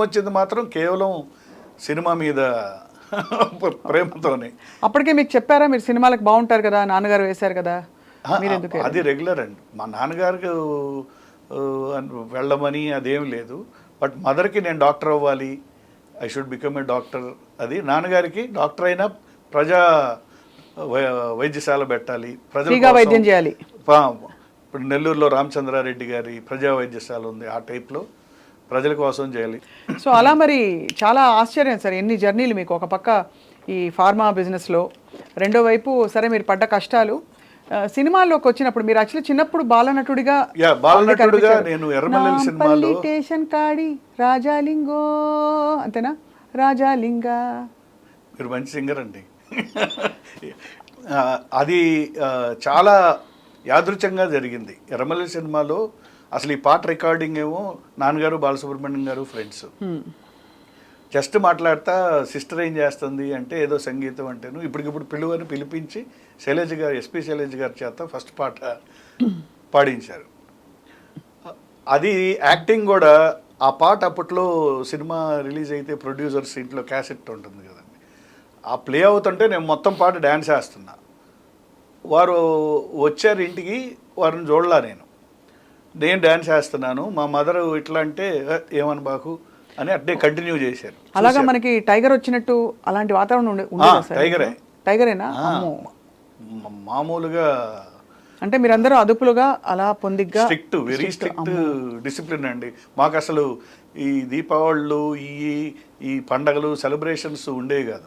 వచ్చింది మాత్రం కేవలం సినిమా మీద ప్రేమతోనే. అప్పటికే మీకు చెప్పారా మీరు సినిమాలకు బాగుంటారు కదా నాన్నగారు వేశారు కదా? అది రెగ్యులర్ అండి. మా నాన్నగారికి వెళ్ళమని అదేం లేదు. బట్ మదర్కి నేను డాక్టర్ అవ్వాలి. I should become a doctor. అది నాన్నగారికి డాక్టర్ అయినా ప్రజా వైద్యశాల పెట్టాలి. ప్రజల వైద్యం చేయాలి. ఇప్పుడు నెల్లూరులో రామచంద్రారెడ్డి గారి ప్రజా వైద్యశాల ఉంది ఆ టైప్లో. ప్రజల కోసం చేయాలి. సో అలా మరి చాలా ఆశ్చర్యం సార్ ఎన్ని జర్నీలు మీకు ఒక పక్క ఈ ఫార్మా బిజినెస్లో. రెండో వైపు సరే మీరు పడ్డ కష్టాలు. సినిమాల్లోకి వచ్చినప్పుడు మీరు యాక్చువల్లీ చిన్నప్పుడు బాలనటుడిగా బాలనటుడిగా. నేను ఎర్రమల్లెల సినిమాలో స్టేషన్ కాడి రాజాలింగో అంతేనా? రాజాలింగా. మీరు మంచి సింగర్ అండి. అది చాలా యాదృచ్ఛంగా జరిగింది. ఎర్రమల్లి సినిమాలో అసలు ఈ పాట రికార్డింగ్ ఏమో నాన్నగారు బాలసుబ్రహ్మణ్యం గారు ఫ్రెండ్స్. జస్ట్ మాట్లాడతా సిస్టర్ ఏం చేస్తుంది అంటే ఏదో సంగీతం అంటేను ఇప్పటికిప్పుడు పిలువని పిలిపించి శైలజ గారు ఎస్పి శైలజ గారి చేత ఫస్ట్ పాట పాడించారు. అది యాక్టింగ్ కూడా ఆ పాట అప్పట్లో సినిమా రిలీజ్ అయితే ప్రొడ్యూసర్స్ ఇంట్లో క్యాసెట్ ఉంటుంది కదండి. ఆ ప్లే అవుతుంటే నేను మొత్తం పాట డ్యాన్స్ వేస్తున్నా వారు వచ్చారు ఇంటికి వారిని చూడలా నేను. నేను డ్యాన్స్ వేస్తున్నాను మా మదర్ ఇట్లా అంటే "ఏ, ఏమని బాకు అని అట్టే కంటిన్యూ చేశారు. అలాగా మనకి టైగర్ వచ్చినట్టు అలాంటి వాతావరణం ఉండే ఉండేదా సార్? టైగరే. టైగరేనా? మామూలుగా అంటే మీరందరూ అదుపులుగా అలా పొందిగ్గా స్ట్రిక్ట్ వెరీ స్ట్రిక్ట్ డిసిప్లిన్ అండి. మాకు అసలు ఈ దీపావళులు ఈ ఈ పండగలు సెలబ్రేషన్స్ ఉండేవి కాదు.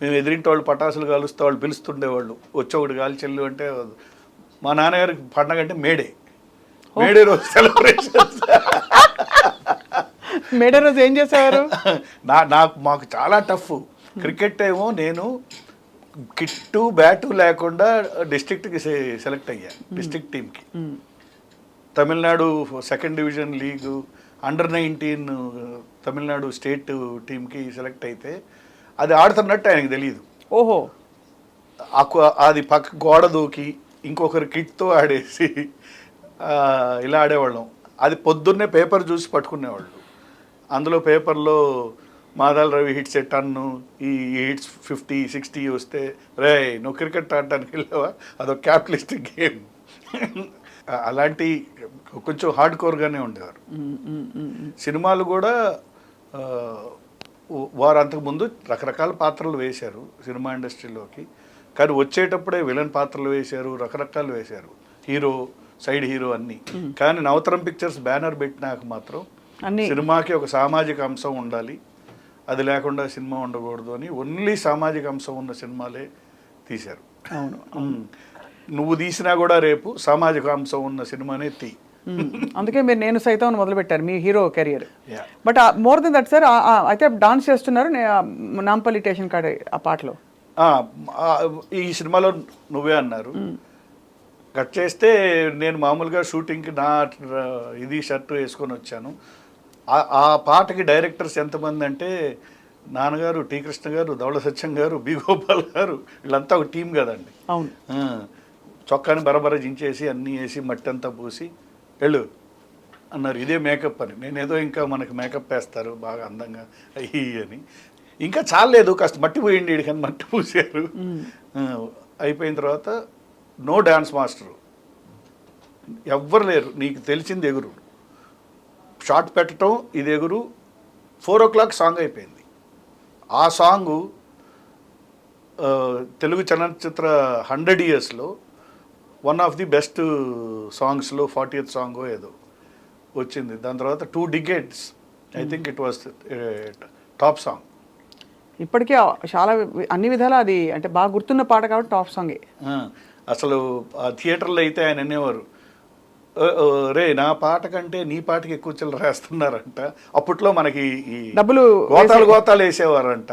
మేము ఎదిరింటి వాళ్ళు పటాసులు కాలుస్తే వాళ్ళు పిలుస్తుండేవాళ్ళు వచ్చేవాడు కాల్చెల్లు అంటే మా నాన్నగారికి పండగ అంటే మేడే. మేడే రోజు సెలబ్రేషన్స్ మేడే రోజు ఏం చేసేవారు? నా నాకు మాకు చాలా టఫ్. క్రికెట్ ఏమో నేను కిట్టు బ్యాటు లేకుండా డిస్ట్రిక్ట్కి సెలెక్ట్ అయ్యా డిస్ట్రిక్ట్ టీంకి. Tamil Nadu second division league under nineteen Tamil Nadu state టీంకి సెలెక్ట్ అయితే అది ఆడుతున్నట్టు ఆయనకు తెలియదు ఓహో. అది పక్క గోడ దూకి ఇంకొకరి కిట్తో ఆడేసి ఇలా ఆడేవాళ్ళం. అది పొద్దున్నే పేపర్ చూసి పట్టుకునేవాళ్ళు. అందులో పేపర్లో Madala Ravi hits a ton ఈ హిట్స్ ఫిఫ్టీ సిక్స్టీ వస్తే రే నువ్వు క్రికెట్ ఆడటానికి వెళ్ళావా? అదొక క్యాపిటలిస్టిక్ గేమ్. అలాంటి కొంచెం హార్డ్ కోర్గానే ఉండేవారు. సినిమాలు కూడా వారు అంతకుముందు రకరకాల పాత్రలు వేశారు సినిమా ఇండస్ట్రీలోకి. కానీ వచ్చేటప్పుడే విలన్ పాత్రలు వేశారు రకరకాలు వేశారు. హీరో సైడ్ హీరో అన్ని. కానీ నవతరం పిక్చర్స్ బ్యానర్ పెట్టినాక మాత్రం అన్ని. సినిమాకి ఒక సామాజిక అంశం ఉండాలి. అది లేకుండా సినిమా ఉండకూడదు అని ఓన్లీ సామాజిక అంశం ఉన్న సినిమాలే తీశారు. అవును. నువ్వు తీసినా కూడా రేపు సామాజిక అంశం ఉన్న సినిమానే తీ. అందుకే మీరు నేను సైతం మొదలు పెట్టారు మీ hero career. But more than that sir అయితే డాన్స్ చేస్తున్నారు నాంపల్లి స్టేషన్ కాడ ఆ పాటలో. ఈ సినిమాలో నువ్వే అన్నారు. కట్ చేస్తే నేను మామూలుగా షూటింగ్కి నా ఇది షర్ట్ వేసుకొని వచ్చాను. ఆ- ఆ పాటకి డైరెక్టర్స్ ఎంతమంది అంటే నాన్నగారు టీ కృష్ణ గారు ధవళ సత్యం గారు బి గోపాల్ గారు వీళ్ళంతా ఒక టీం కదండి. అవును. చొక్కాని బరబర జించేసి అన్నీ వేసి మట్టి అంతా పూసి వెళ్ళు అన్నారు. ఇదే మేకప్ అని. నేనేదో ఇంకా మనకి మేకప్ వేస్తారు బాగా అందంగా అయ్యి అని. ఇంకా చాలేదు కాస్త మట్టి పోయింది ఈడికి అని మట్టి పూసారు. అయిపోయిన తర్వాత నో డ్యాన్స్ మాస్టరు. ఎవ్వరు లేరు నీకు తెలిసింది ఎగురు. షార్ట్ పెట్టడం ఇది ఎగురు ఫోర్ ఓ క్లాక్ సాంగ్ అయిపోయింది. ఆ సాంగు తెలుగు చలనచిత్ర హండ్రెడ్ ఇయర్స్లో వన్ ఆఫ్ ది బెస్ట్ సాంగ్స్లో ఫార్టీ సాంగ్ ఏదో వచ్చింది. దాని తర్వాత two decades I think it was top song. ఇప్పటికీ చాలా అన్ని విధాలా అది అంటే బాగా గుర్తున్న పాట కాబట్టి టాప్ సాంగే. అసలు ఆ థియేటర్లో అయితే ఆయన అనేవారు "ఓ, ఓ, రే నా పాట కంటే నీ పాటకి ఎక్కువ చిల్లర వేస్తున్నారంట. అప్పట్లో మనకి ఈ డబ్బులు గోతాలు గోతాలు వేసేవారంట.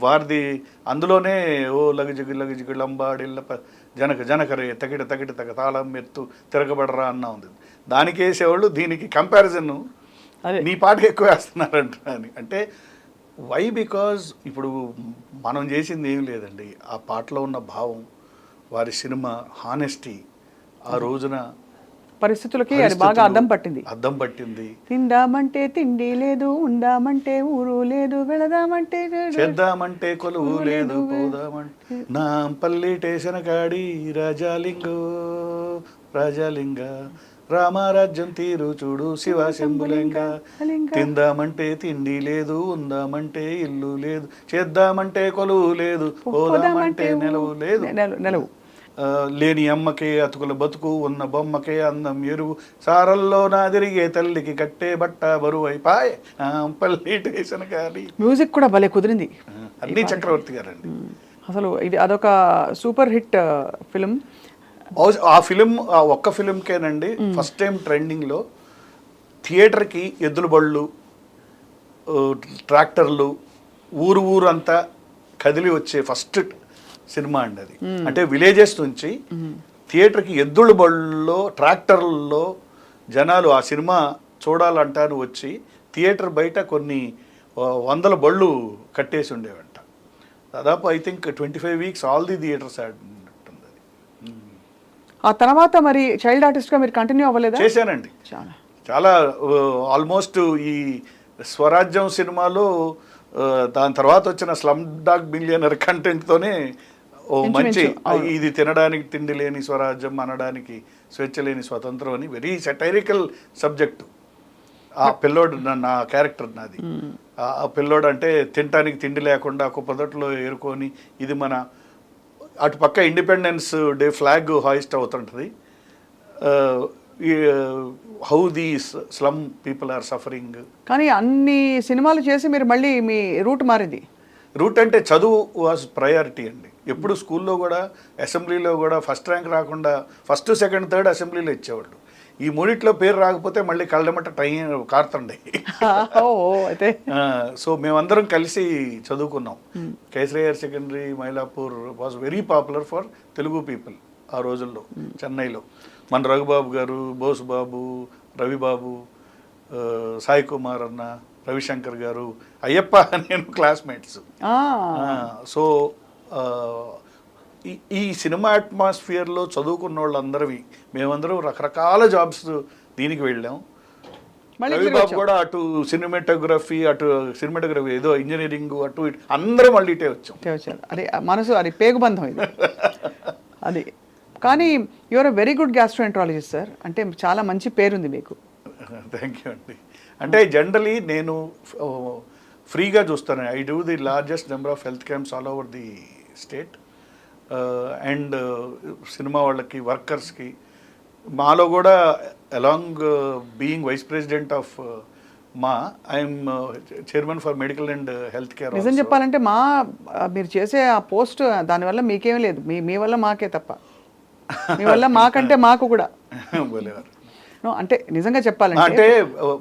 వారిది అందులోనే ఓ లగజిగు లగజిగు లంబాడిల్ల ప- జనక జనకరే తగిట తగిట తగ తాళం మెత్తు తిరగబడరా అన్న ఉంది దానికి వేసేవాళ్ళు దీనికి కంపారిజన్. నీ పాటకి ఎక్కువ వేస్తున్నారంట అని. అంటే వై బికాజ్ ఇప్పుడు మనం చేసింది ఏం లేదండి. ఆ పాటలో ఉన్న భావం వారి సినిమా హానెస్టీ ఆ రోజున పరిస్థితులకి అది బాగా అద్దం పట్టింది. అద్దం పట్టింది. తిందామంటే తిండి లేదు ఉందామంటే ఊరు లేదు వెళదామంటే చేద్దామంటే కొలువు లేదు పోదామంటే నా పల్లి టేషన్ కాడి రాజాలింగో రాజాలింగ రామారాజ్యం తీరు చూడు శివ శంభులింగ. తిందామంటే తిండి లేదు ఉందామంటే ఇల్లు లేదు చేద్దామంటే కొలువు లేదు పోదామంటే నిలవు లేదు. నెల- నెలవు లేని అమ్మకే అతుకుల బతుకు ఉన్న బొమ్మకే అందం ఎరువు. సారల్లో నా తిరిగే తల్లికి కట్టే బట్ట బరువు అయిపాయ్ ఆ, పల్లి టేషన్ కాడి మ్యూజిక్ కూడా భలే కుదిరింది. అన్ని చక్రవర్తి గారండి. అసలు ఇది అదొక సూపర్ హిట్ ఫిలిం. బహుశా ఆ ఫిలిం ఆ ఒక్క ఫిలింకేనండి ఫస్ట్ టైం ట్రెండింగ్లో థియేటర్కి ఎద్దుల బళ్ళు ట్రాక్టర్లు ఊరు ఊరు అంతా కదిలి వచ్చే ఫస్ట్ సినిమా అండి అది. అంటే విలేజెస్ నుంచి థియేటర్కి ఎద్దుల బళ్ళలో ట్రాక్టర్లలో జనాలు ఆ సినిమా చూడాలంటాను వచ్చి థియేటర్ బయట కొన్ని వందల బళ్ళు కట్టేసి ఉండేవంట. దాదాపు I think twenty five weeks all the theatres ఆ తర్వాత మరి చైల్డ్ ఆర్టిస్ట్గా మీరు కంటిన్యూ అవ్వలేదా? చేశానండి. చాలా. చాలా ఆల్మోస్ట్ ఈ స్వరాజ్యం సినిమాలో దాని తర్వాత వచ్చిన స్లమ్ డాగ్ బిలియనర్ కంటెంట్తోనే ఓ మంచి ఇది తినడానికి తిండి లేని స్వరాజ్యం అనడానికి స్వేచ్ఛ లేని స్వతంత్రం అని వెరీ సెటైరికల్ సబ్జెక్టు ఆ పిల్లోడు నా- క్యారెక్టర్ నాది. ఆ ఆ పిల్లోడు అంటే తినడానికి తిండి లేకుండా ఒక పొదట్లో ఏరుకొని ఇది మన అటు పక్క ఇండిపెండెన్స్ డే ఫ్లాగ్ హాయిస్ట్ అవుతుంటుంది. How the slum people are suffering. కానీ అన్ని సినిమాలు చేసి మీరు మళ్ళీ మీ రూట్ మారింది. రూట్ అంటే చదువు వాజ్ ప్రయారిటీ అండి. ఎప్పుడు స్కూల్లో కూడా అసెంబ్లీలో కూడా ఫస్ట్ ర్యాంక్ రాకుండా ఫస్ట్ సెకండ్ థర్డ్ అసెంబ్లీలో ఇచ్చేవాళ్ళు. ఈ మూడిట్లో పేరు రాకపోతే మళ్ళీ కళ్ళమట టైం కారుతుండే. అయితే. సో మేమందరం కలిసి చదువుకున్నాం. Kesari higher secondary Mylapore was very popular for Telugu people ఆ రోజుల్లో చెన్నైలో. మన రఘుబాబు గారు బోసు బాబు రవిబాబు సాయి కుమార్ అన్న రవిశంకర్ గారు అయ్యప్ప నేను క్లాస్మేట్స్. సో ఈ ఈ సినిమా అట్మాస్ఫియర్లో చదువుకున్న వాళ్ళందరివి మేమందరం రకరకాల జాబ్స్ దీనికి వెళ్ళాం. రవిబాబు కూడా అటు సినిమాటోగ్రఫీ అటు సినిమాటోగ్రఫీ ఏదో ఇంజనీరింగ్ అటు ఇటు అందరం మళ్ళీ ఇటే వచ్చాం. వచ్చారు. అది మనసు అది పేగుబంధం ఇది. అది. కానీ you're a very good gastroenterologist sir అంటే చాలా మంచి పేరుంది మీకు. థ్యాంక్ యూ అండి. అంటే జనరలీ నేను ఫ్రీగా చూస్తాను. I do the largest number of health camps all over the state and cinema వాళ్ళకి వర్కర్స్కి మాలో కూడా along being vice president of MAA IM chairman for medical and health care నిజం చెప్పాలంటే మా ఆ, మీరు చేసే ఆ పోస్ట్ దానివల్ల మీకేం లేదు. మీ మీ వల్ల మాకే తప్ప. మీ వల్ల మాకంటే మాకు కూడా. అంటే నిజంగా చెప్పాలంటే అంటే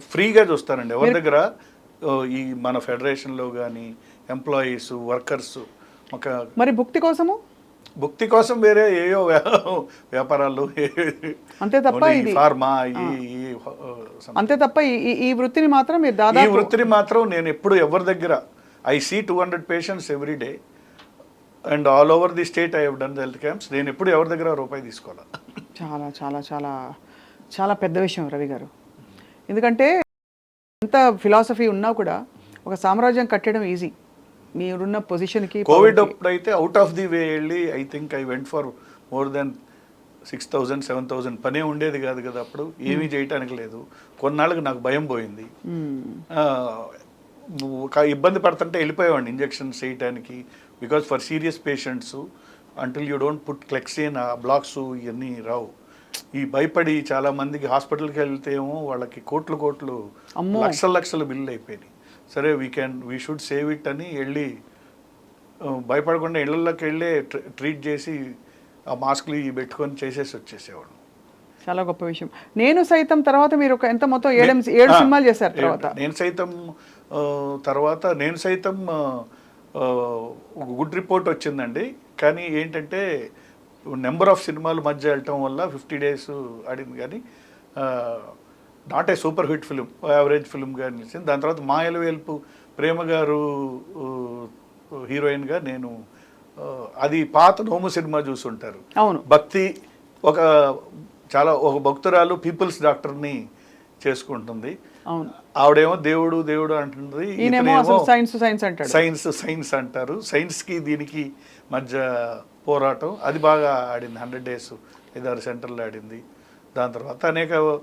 ఫ్రీగా చూస్తానండి ఎవరి దగ్గర ఈ మన ఫెడరేషన్లో కానీ ఎంప్లాయీస్ వర్కర్స్ ఒక మరి భుక్తి కోసము? భుక్తి కోసం వేరే ఏయో వ్యా- వ్యాపారాలు అంతే తప్ప ఇది- ఫార్మా ఈ ఈ, అంతే తప్ప ఈ- ఈ- ఈ వృత్తిని మాత్రం మీరు ఈ దాదాపు వృత్తిని మాత్రం నేను ఎప్పుడు ఎవరి దగ్గర I see two hundred patients every day and all over the state I have done health camps నేను ఎప్పుడు ఎవరి దగ్గర రూపాయి తీసుకోవాలి. చాలా చాలా చాలా చాలా పెద్ద విషయం రవి గారు. ఎందుకంటే ఎంత ఫిలాసఫీ ఉన్నా కూడా ఒక సామ్రాజ్యం కట్టడం ఈజీ. మీరున్న పొజిషన్కి కోవిడ్ అప్పుడు అయితే అవుట్ ఆఫ్ ది వే వెళ్ళి I think I went for more than six thousand seven thousand పనే ఉండేది కాదు కదా అప్పుడు. ఏమీ చేయటానికి లేదు. కొన్నాళ్ళకి నాకు భయం పోయింది. ఒక ఇబ్బంది పడుతుంటే వెళ్ళిపోయేవాడిని ఇంజెక్షన్స్ చేయటానికి. Because for serious patients until you don't put Clexane ఆ బ్లాక్స్ ఇవన్నీ రావు. ఈ భయపడి చాలా మందికి హాస్పిటల్కి వెళ్తే ఏమో వాళ్ళకి కోట్లు కోట్లు. లక్షల లక్షల బిల్లు అయిపోయినాయి. సరే we can we should save it అని వెళ్ళి భయపడకుండా ఇళ్ళల్లోకి వెళ్ళి ట్రీ- ట్రీట్ చేసి ఆ మాస్క్లు ఇవి పెట్టుకొని చేసేసి వచ్చేసేవాడు. చాలా గొప్ప విషయం. నేను సైతం తర్వాత మీరు ఒక ఎంత మొత్తం ఏడు ఏడు సినిమాలు చేశారు తర్వాత. నేను సైతం తర్వాత నేను సైతం గుడ్ రిపోర్ట్ వచ్చిందండి. కానీ ఏంటంటే నెంబర్ ఆఫ్ సినిమాలు మధ్య వెళ్ళటం వల్ల ఫిఫ్టీ డేస్ ఆడింది. కానీ not a super hit film average ఫిలింగా నిలిచింది దాని తర్వాత మాయల వేల్పు ప్రేమ గారు హీరోయిన్గా నేను అది పాత నోము సినిమా చూసుంటారు. అవును. భక్తి ఒక చాలా ఒక భక్తురాలు పీపుల్స్ డాక్టర్ని చేసుకుంటుంది. అవును. ఆవిడేమో దేవుడు దేవుడు అంటుంది సైన్స్ సైన్స్ అంటాడు. సైన్స్ సైన్స్ అంటారు. సైన్స్కి దీనికి మధ్య పోరాటం. అది బాగా ఆడింది. హండ్రెడ్ డేస్ ఐదారు సెంటర్లు ఆడింది. దాని తర్వాత అనేక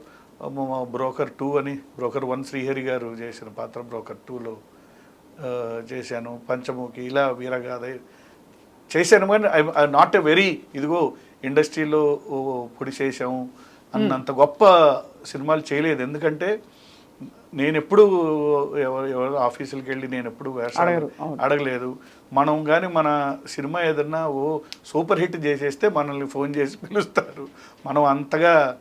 బ్రోకర్ టూ అని బ్రోకర్ వన్ శ్రీహరి గారు చేసిన పాత్ర బ్రోకర్ టూలో చేశాను. పంచముఖి ఇలా వీరగాథ చేశాను. కానీ ఐ నాట్ ఎ వెరీ ఇదిగో ఇండస్ట్రీలో పొడి చేశాము అన్నంత గొప్ప సినిమాలు చేయలేదు. ఎందుకంటే నేను ఎప్పుడు ఎవరు ఆఫీసులకి వెళ్ళి నేను ఎప్పుడు. అడగలేదు. మనం కానీ మన సినిమా ఏదన్నా ఓ సూపర్ హిట్ చేసేస్తే మనల్ని ఫోన్ చేసి పిలుస్తారు. మనం అంతగా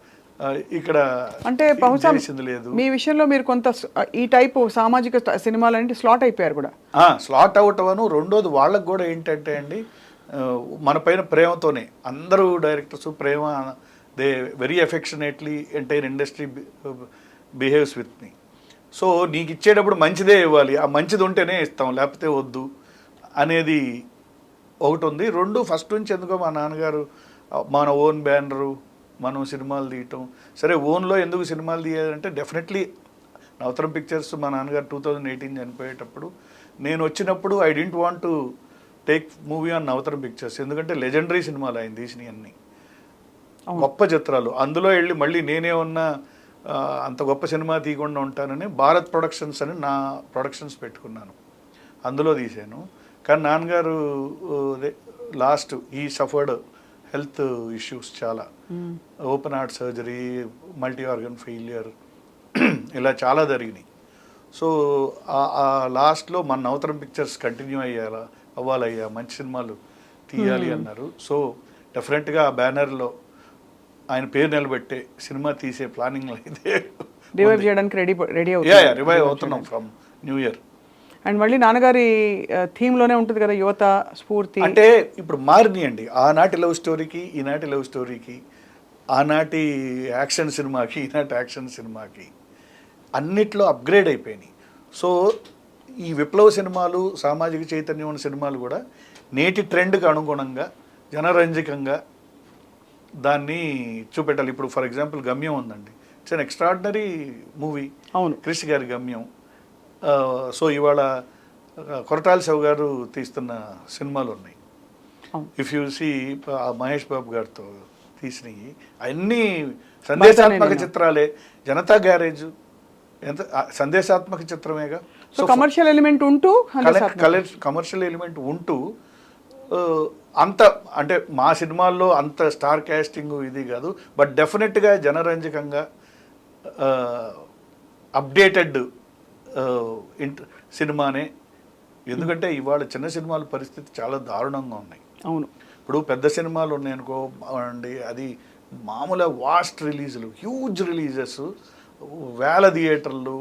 ఇక్కడ అంటే బహుశా లేదు. మీ విషయంలో మీరు కొంత ఈ టైపు సామాజిక ట- సినిమాలంటే స్లాట్ అయిపోయారు కూడా. స్లాట్ అవటం రెండోది వాళ్ళకు కూడా ఏంటంటే అండి మన పైన ప్రేమతోనే అందరూ directors Prema they very affectionately entire industry behaves with me. So నీకు ఇచ్చేటప్పుడు మంచిదే ఇవ్వాలి ఆ మంచిది ఉంటేనే ఇస్తాం లేకపోతే వద్దు అనేది ఒకటి ఉంది. రెండు ఫస్ట్ నుంచి ఎందుకో మా నాన్నగారు మన ఓన్ బ్యానరు మనం సినిమాలు తీయటం. సరే ఓన్లో ఎందుకు సినిమాలు తీయాలంటే డెఫినెట్లీ నవతరం పిక్చర్స్ మా నాన్నగారు టూ థౌజండ్ ఎయిటీన్ చనిపోయేటప్పుడు నేను వచ్చినప్పుడు I don't want to take movie on Navatharam Pictures. ఎందుకంటే లెజెండరీ సినిమాలు ఆయన తీసినవి అన్నీ. గొప్ప చిత్రాలు. అందులో వెళ్ళి మళ్ళీ నేనే ఉన్న అంత గొప్ప సినిమా తీయకుండా ఉంటానని భారత్ ప్రొడక్షన్స్ అని నా ప్రొడక్షన్స్ పెట్టుకున్నాను. అందులో తీశాను. కానీ నాన్నగారు లాస్ట్ ఈ సఫర్డ్ హెల్త్ ఇష్యూస్ చాలా. Open heart surgery multi organ failure ఇలా చాలా జరిగినాయి. సో ఆ- లాస్ట్లో మన నవతరం పిక్చర్స్ కంటిన్యూ అయ్యాలా అవ్వాలయ్యా మంచి సినిమాలు తీయాలి అన్నారు. సో డెఫినెట్గా ఆ బ్యానర్లో ఆయన పేరు నిలబెట్టే సినిమా తీసే ప్లానింగ్ అయితే రివైవ్ చేయడానికి రెడీ రెడీ అవుతుంది రివైవ్ అవుతున్నాం ఫ్రమ్ న్యూ ఇయర్ అండ్ మళ్ళీ నాన్నగారి థీమ్లోనే ఉంటుంది కదా యువత స్ఫూర్తి. అంటే ఇప్పుడు మారినాయండి ఆనాటి లవ్ స్టోరీకి ఈనాటి లవ్ స్టోరీకి ఆనాటి యాక్షన్ సినిమాకి ఈనాటి యాక్షన్ సినిమాకి అన్నిట్లో అప్గ్రేడ్ అయిపోయినాయి. సో ఈ విప్లవ సినిమాలు సామాజిక చైతన్యం ఉన్న సినిమాలు కూడా నేటి ట్రెండ్కి అనుగుణంగా జనరంజకంగా దాన్ని చూపెట్టాలి. ఇప్పుడు ఫర్ ఎగ్జాంపుల్ గమ్యం ఉందండి. It's an extraordinary movie. అవును. క్రిష్ గారి గమ్యం. సో ఇవాళ కొరటాల శివ గారు తీస్తున్న సినిమాలు ఉన్నాయి. If you see Mahesh Babu గారితో తీసినవి అన్నీ సందేశాత్మక. చిత్రాలే. జనతా గ్యారేజ్ ఎంత సందేశాత్మక చిత్రమేగా? సో కమర్షియల్ ఎలిమెంట్ ఉంటూ కమర్షియల్ ఎలిమెంట్ ఉంటూ అంత అంటే మా సినిమాల్లో అంత స్టార్ క్యాస్టింగ్ ఇది కాదు బట్ డెఫినెట్గా జనరంజకంగా అప్డేటెడ్ ఇంట్ సినిమానే. ఎందుకంటే ఇవాళ చిన్న సినిమాల పరిస్థితి చాలా దారుణంగా ఉన్నాయి. అవును. ఇప్పుడు పెద్ద సినిమాలు ఉన్నాయనుకో అండి అది మామూలు వాస్ట్ రిలీజులు హ్యూజ్ రిలీజెస్ వేల థియేటర్లు.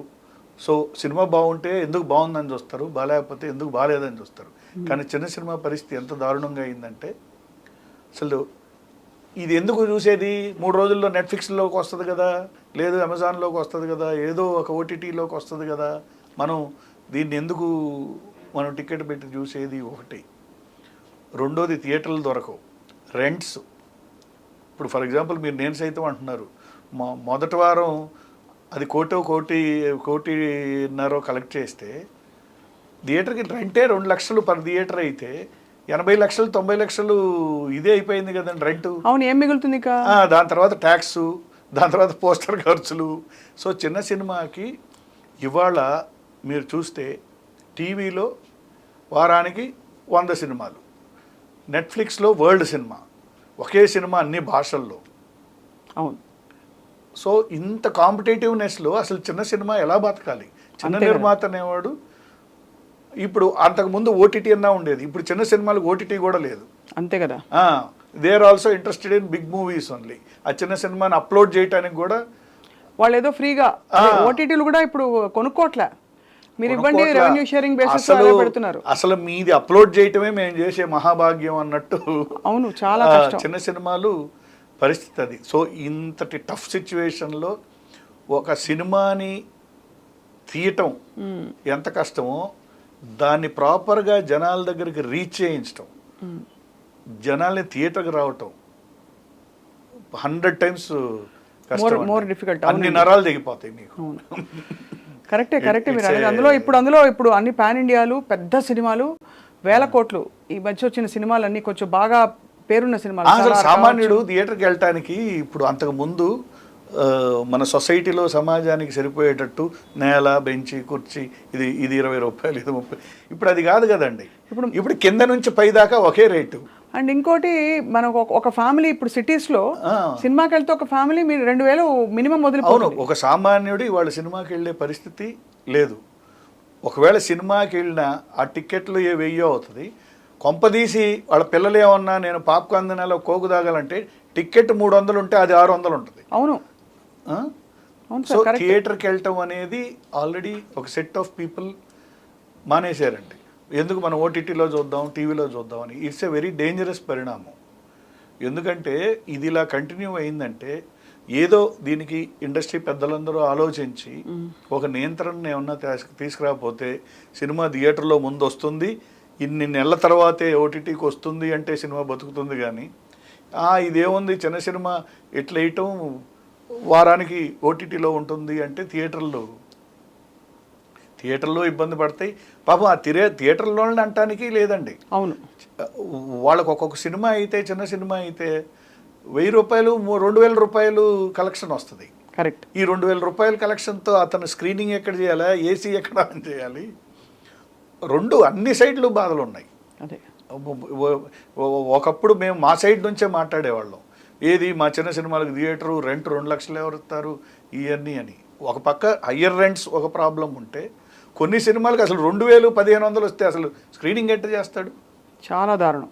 సో సినిమా బాగుంటే ఎందుకు బాగుందని చూస్తారు బాగాలేకపోతే ఎందుకు బాగాలేదని చూస్తారు. కానీ చిన్న సినిమా పరిస్థితి ఎంత దారుణంగా అయిందంటే అసలు ఇది ఎందుకు చూసేది? మూడు రోజుల్లో నెట్ఫ్లిక్స్లోకి వస్తుంది కదా లేదు అమెజాన్లోకి వస్తుంది కదా ఏదో ఒక ఓటీటీలోకి వస్తుంది కదా. మనం దీన్ని ఎందుకు మనం టికెట్ పెట్టి చూసేది ఒకటి. రెండోది థియేటర్లు దొరకవు. రెంట్స్. ఇప్పుడు ఫర్ ఎగ్జాంపుల్ మీరు నేను సైతం అంటున్నారు మొ మొదటి వారం అది కోటో కోటి కోటిన్నర కలెక్ట్ చేస్తే థియేటర్కి రెంటే రెండు లక్షలు పర్ థియేటర్ అయితే ఎనభై లక్షలు తొంభై లక్షలు ఇదే అయిపోయింది కదండి రెంటు. అవును ఏం మిగులుతుంది దాని తర్వాత ట్యాక్స్ దాని తర్వాత పోస్టర్ ఖర్చులు. సో చిన్న సినిమాకి ఇవాళ మీరు చూస్తే టీవీలో వారానికి వంద సినిమాలు. నెట్ఫ్లిక్స్లో వరల్డ్ సినిమా. ఒకే సినిమా అన్ని భాషల్లో. అవును. సో ఇంత కాంపిటేటివ్నెస్లో అసలు చిన్న సినిమా ఎలా బతకాలి? చిన్న. నిర్మాత అనేవాడు ఇప్పుడు అంతకుముందు ఓటీటీ అన్నా ఉండేది. ఇప్పుడు చిన్న సినిమాలకు ఓటీటీ కూడా లేదు. అంతే కదా. They are also interested in big movies only ఆ చిన్న సినిమాని అప్లోడ్ చేయడానికి కూడా వాళ్ళు ఏదో ఫ్రీగా. ఓటీటీలు కూడా ఇప్పుడు కొనుక్కోట్లే. మీరు ఇవ్వండి. రెవెన్యూ షేరింగ్ బేసిస్ అసలు పెడుతున్నారు. అసలు మీది అప్లోడ్ చేయటమే మేము చేసే మహాభాగ్యం అన్నట్టు. అవును చాలా చిన్న సినిమాలు పరిస్థితి అది. సో ఇంతటి టఫ్ సిచ్యువేషన్లో ఒక సినిమాని తీయటం. ఎంత కష్టమో దాన్ని ప్రాపర్గా జనాల దగ్గరికి రీచ్ చేయించటం. జనాల్ని థియేటర్కి రావటం. హండ్రెడ్ టైమ్స్ more difficult, అన్ని నరాలు దిగిపోతాయి మీకు. కరెక్టే కరెక్టే మీరు అందులో ఇప్పుడు అందులో ఇప్పుడు అన్ని పాన్ ఇండియాలు పెద్ద సినిమాలు వేల కోట్లు. ఈ మధ్య వచ్చిన సినిమాలన్నీ కొంచెం బాగా పేరున్న సినిమాలు. సామాన్యుడు థియేటర్కి వెళ్ళటానికి ఇప్పుడు అంతకు ముందు మన సొసైటీలో సమాజానికి సరిపోయేటట్టు నేల బెంచి కుర్చీ ఇది ఇది ఇరవై రూపాయలు ఇది ముప్పై. ఇప్పుడు అది కాదు కదండి. ఇప్పుడు- ఇప్పుడు కింద నుంచి పై దాకా ఒకే రేటు. అండ్ ఇంకోటి మనకు ఒక- ఫ్యామిలీ ఇప్పుడు సిటీస్లో ఆ. సినిమాకి వెళ్తే ఒక ఫ్యామిలీ మీరు రెండు వేలు మినిమం అవును వదిలిపోతుంది ఒక సామాన్యుడు వాళ్ళ సినిమాకి వెళ్ళే పరిస్థితి లేదు. ఒకవేళ సినిమాకి వెళ్ళినా ఆ టికెట్లు ఏ వెయ్యో అవుతుంది. కొంపదీసి వాళ్ళ పిల్లలు ఏమన్నా నేను పాప్కార్న్ తినాలో కోకు తాగాలంటే టికెట్ మూడు వందలు ఉంటే అది ఆరు వందలు ఉంటుంది. అవును? అవును. సో థియేటర్కి వెళ్ళటం అనేది ఆల్రెడీ ఒక సెట్ ఆఫ్ పీపుల్ మానేశారండి. ఎందుకు మనం ఓటీటీలో చూద్దాం టీవీలో చూద్దాం అని? ఇట్స్ ఎ వెరీ డేంజరస్ పరిణామం. ఎందుకంటే ఇది ఇలా కంటిన్యూ అయిందంటే ఏదో దీనికి ఇండస్ట్రీ పెద్దలందరూ ఆలోచించి ఒక నియంత్రణ ఏమన్నా తీస్- తీసుకురాకపోతే సినిమా థియేటర్లో ముందు వస్తుంది ఇన్ని నెలల తర్వాతే ఓటీటీకి వస్తుంది అంటే సినిమా బతుకుతుంది కానీ "ఆ, ఇదేముంది చిన్న సినిమా ఇట్లా వేయటం వారానికి ఓటీటీలో ఉంటుంది అంటే థియేటర్లో. థియేటర్లో ఇబ్బంది పడతాయి. పాపం ఆ తిరే థియేటర్లో అంటానికి లేదండి. అవును. వాళ్ళకు ఒక్కొక్క సినిమా అయితే చిన్న సినిమా అయితే వెయ్యి రూపాయలు రెండు వేల రూపాయలు కలెక్షన్ వస్తుంది. కరెక్ట్. ఈ రెండు వేల రూపాయల కలెక్షన్తో అతను స్క్రీనింగ్ ఎక్కడ చేయాలా ఏసీ ఎక్కడ ఆన్ చేయాలి? రెండు అన్ని సైడ్లు బాధలు ఉన్నాయి ఒకప్పుడు మేము మా సైడ్ నుంచే మాట్లాడేవాళ్ళం. ఏది? మా చిన్న సినిమాలకు థియేటరు రెంట్ రెండు లక్షలు ఎవరు ఇస్తారు? ఇవన్నీ అని. ఒక పక్క హయ్యర్ రెంట్స్ ఒక ప్రాబ్లం ఉంటే కొన్ని సినిమాలకు అసలు రెండు వేలు పదిహేను వందలు వస్తే అసలు స్క్రీనింగ్ ఎట్ట చేస్తాడు? చాలా దారుణం.